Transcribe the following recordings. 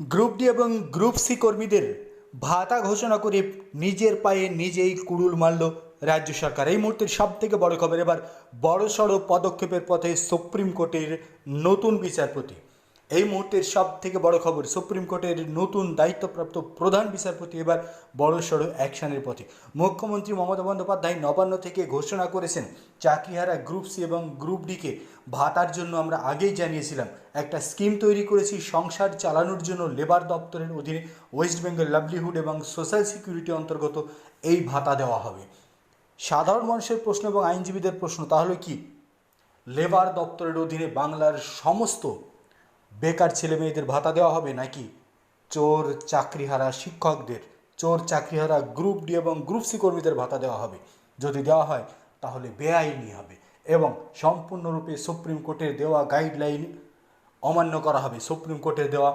Group D এবং group C কর্মীদের ভাতা ঘোষণা করে নিজের পায়ে নিজেই কুড়ুল মারল রাজ্য সরকার। এই মুহূর্তের সব থেকে বড় খবর, এবার বড়সড় পদক্ষেপের পথে সুপ্রিম কোর্টের নতুন বিচারপতি। এই মুহূর্তের সব থেকে বড় খবর, সুপ্রিম কোর্টের নতুন দায়িত্বপ্রাপ্ত প্রধান বিচারপতি এবার বড়সড় অ্যাকশনের পথে। মুখ্যমন্ত্রী মমতা বন্দ্যোপাধ্যায় নবান্ন থেকে ঘোষণা করেছেন, চাকরিহারা গ্রুপ সি এবং গ্রুপ ডিকে ভাতার জন্য আমরা আগেই জানিয়েছিলাম। একটা স্কিম তৈরি করেছি সংসার চালানোর জন্য লেবার দপ্তরের অধীনে ওয়েস্ট বেঙ্গল লাভলিহুড এবং সোশ্যাল সিকিউরিটি অন্তর্গত এই ভাতা দেওয়া হবে। সাধারণ মানুষের প্রশ্ন এবং আইনজীবীদের প্রশ্ন, তাহলে কি? লেবার দপ্তরের অধীনে বাংলার সমস্ত বেকার ছেলে মেয়েদের ভাতা দেওয়া হবে নাকি? চোর, চাকরিহারা শিক্ষকদের, চোর, চাকরিহারা গ্রুপ ডি এবং গ্রুপ সি কর্মীদের ভাতা দেওয়া হবে। যদি দেওয়া হয়, তাহলে বেআইনি হবে এবং সম্পূর্ণরূপে সুপ্রিম কোর্টের দেওয়া গাইডলাইন অমান্য করা হবে। সুপ্রিম কোর্টের দেওয়া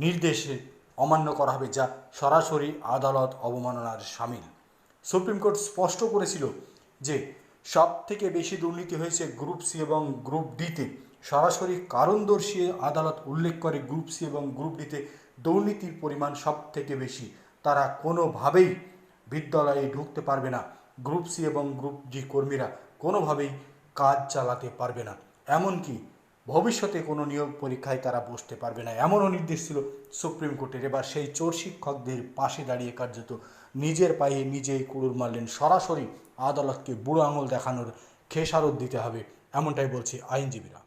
নির্দেশে অমান্য করা হবে যা সরাসরি আদালত অবমাননার সামিল। সুপ্রিম কোর্ট স্পষ্ট করেছিল যে সব থেকে বেশি দুর্নীতি হয়েছে গ্রুপ সি এবং গ্রুপ ডিতে সরাসরি কারণদর্শী আদালত উল্লেখ করে গ্রুপ সি এবং গ্রুপ ডিতে দুর্নীতির পরিমাণ সব থেকে বেশি। তারা কোনোভাবেই বিদ্যালয়ে ঢুকতে পারবে না। গ্রুপ সি এবং গ্রুপ ডি কর্মীরা কোনোভাবেই কাজ চালাতে পারবে না। এমনকি ভবিষ্যতে কোনো নিয়োগ পরীক্ষায় তারা বসতে পারবে না। এমনও নির্দেশ ছিল সুপ্রিম কোর্টের এবার সেই চোর শিক্ষকদের পাশে দাঁড়িয়ে কার্যত নিজের পায়ে নিজেই কুড়ুর মারলেন। সরাসরি আদালতকে বুড়ো আঙুল দেখানোর খেসারত দিতে হবে, এমনটাই বলছে আইনজীবীরা।